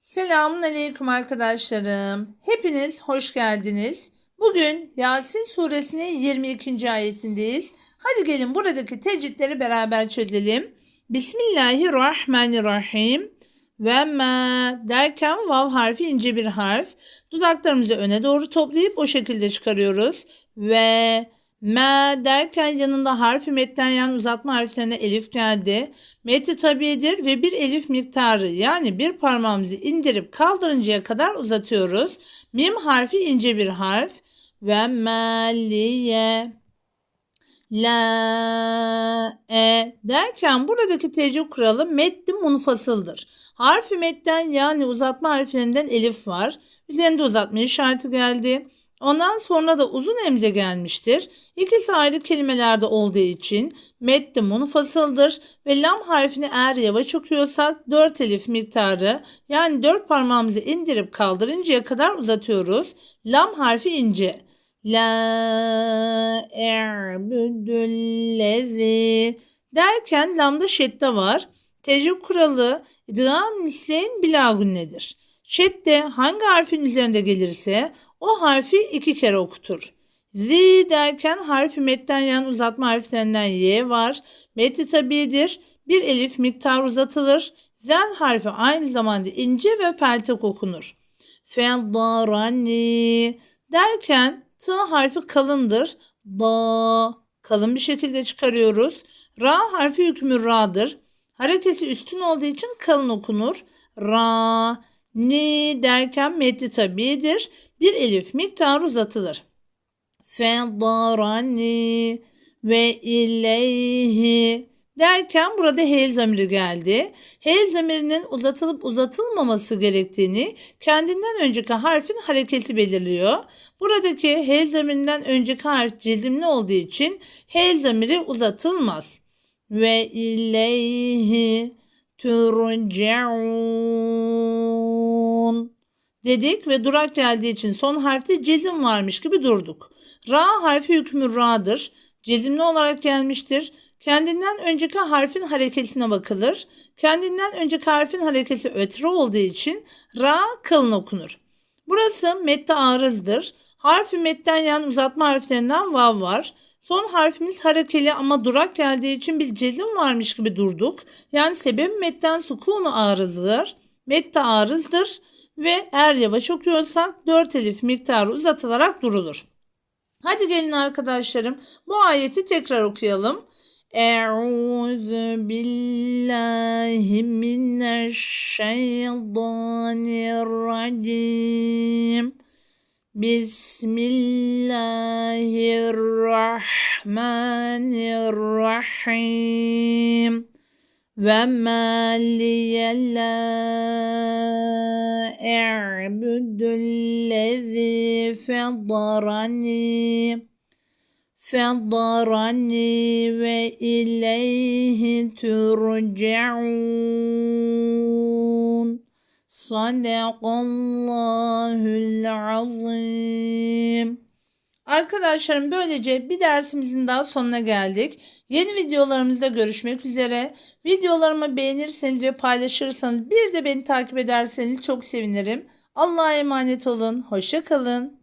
Selamun Aleyküm arkadaşlarım. Hepiniz hoş geldiniz. Bugün Yasin suresinin 22. ayetindeyiz. Hadi gelin buradaki tecritleri beraber çözelim. Bismillahirrahmanirrahim. Ve ma derken vav harfi ince bir harf. Dudaklarımızı öne doğru toplayıp o şekilde çıkarıyoruz. Ve Ma derken yanında harfi metten yan uzatma harflerine elif geldi. Meti tabidir ve bir elif miktarı yani bir parmağımızı indirip kaldırıncaya kadar uzatıyoruz. Mim harfi ince bir harf. Ve maliye la e derken buradaki tecrüb kuralı meddi munfasıldır. Harfi metten yani uzatma harflerinden elif var. Üzerinde uzatma işareti geldi. Ondan sonra da uzun emze gelmiştir. İkisi ayrı kelimelerde olduğu için medde munfasıldır ve lam harfini eğer yavaş okuyorsak 4 elif miktarı yani 4 parmağımızı indirip kaldırıncaya kadar uzatıyoruz. Lam harfi ince. La e'büdüllezi derken lamda şedde var. Tecrüb kuralı idgam misleyin bilagunnedir. Şedde hangi harfin üzerinde gelirse o harfi iki kere okutur. Z derken harfi metten yan uzatma harflerinden Y var. Metni tabidir. Bir elif miktar uzatılır. Zen harfi aynı zamanda ince ve peltek okunur. Feddarani derken T harfi kalındır. Da kalın bir şekilde çıkarıyoruz. Ra harfi hükmü ra'dır. Harekesi üstün olduğu için kalın okunur. Ra, ni derken metni tabidir. Bir elif miktarı uzatılır. Fedarani ve ileyhi derken burada hel zamiri geldi. Hel zamirinin uzatılıp uzatılmaması gerektiğini kendinden önceki harfin hareketi belirliyor. Buradaki hel zamirinden önceki harf cezimli olduğu için hel zamiri uzatılmaz. Ve ileyhi turcaun dedik ve durak geldiği için son harfte cezim varmış gibi durduk. Ra harfi hükmü ra'dır. Cezimli olarak gelmiştir. Kendinden önceki harfin hareketine bakılır. Kendinden önceki harfin hareketi ötre olduğu için ra kalın okunur. Burası mette arızdır. Harfi metten yan uzatma harflerinden vav var. Son harfimiz harekeli ama durak geldiği için biz cezim varmış gibi durduk. Yani sebebi metten sukunu arızdır. Mette arızdır ve eğer yavaş okuyorsak 4 elif miktarı uzatılarak durulur. Hadi gelin arkadaşlarım bu ayeti tekrar okuyalım. Euzu billahi mineşşeytanirracim. Bismillahirrahmanirrahim. Ve ma liye la e'budullezi feddarani feddarani ve ileyhi turcaun sadakallahul azim Arkadaşlarım böylece bir dersimizin daha sonuna geldik. Yeni videolarımızda görüşmek üzere. Videolarımı beğenirseniz ve paylaşırsanız bir de beni takip ederseniz çok sevinirim. Allah'a emanet olun. Hoşça kalın.